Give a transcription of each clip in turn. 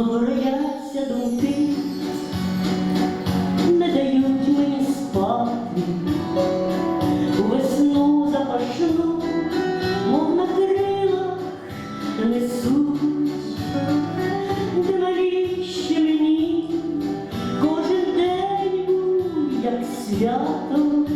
знов рояться думки, не дають мені спати, весну запашну, мов на крилах несуть, де навіщо мені кожен день як свято,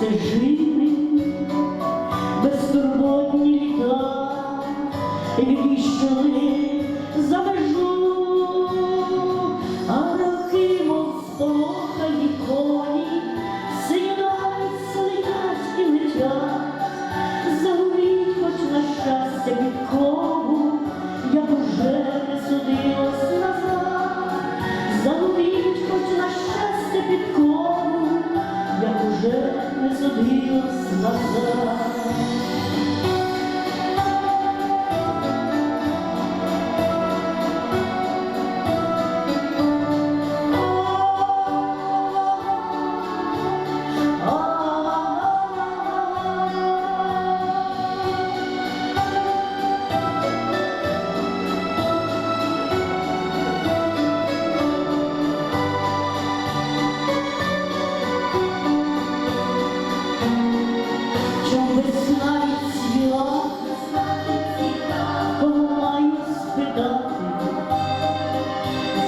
стежини, безтурботні літа, віщали. собі слава.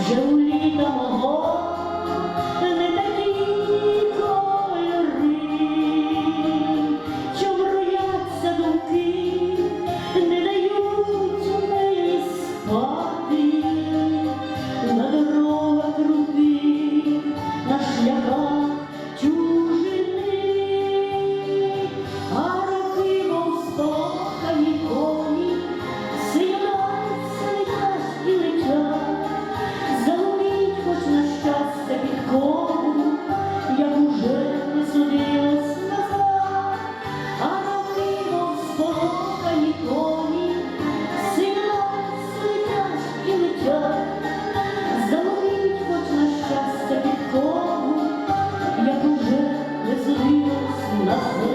Jolie Namaha. Gracias.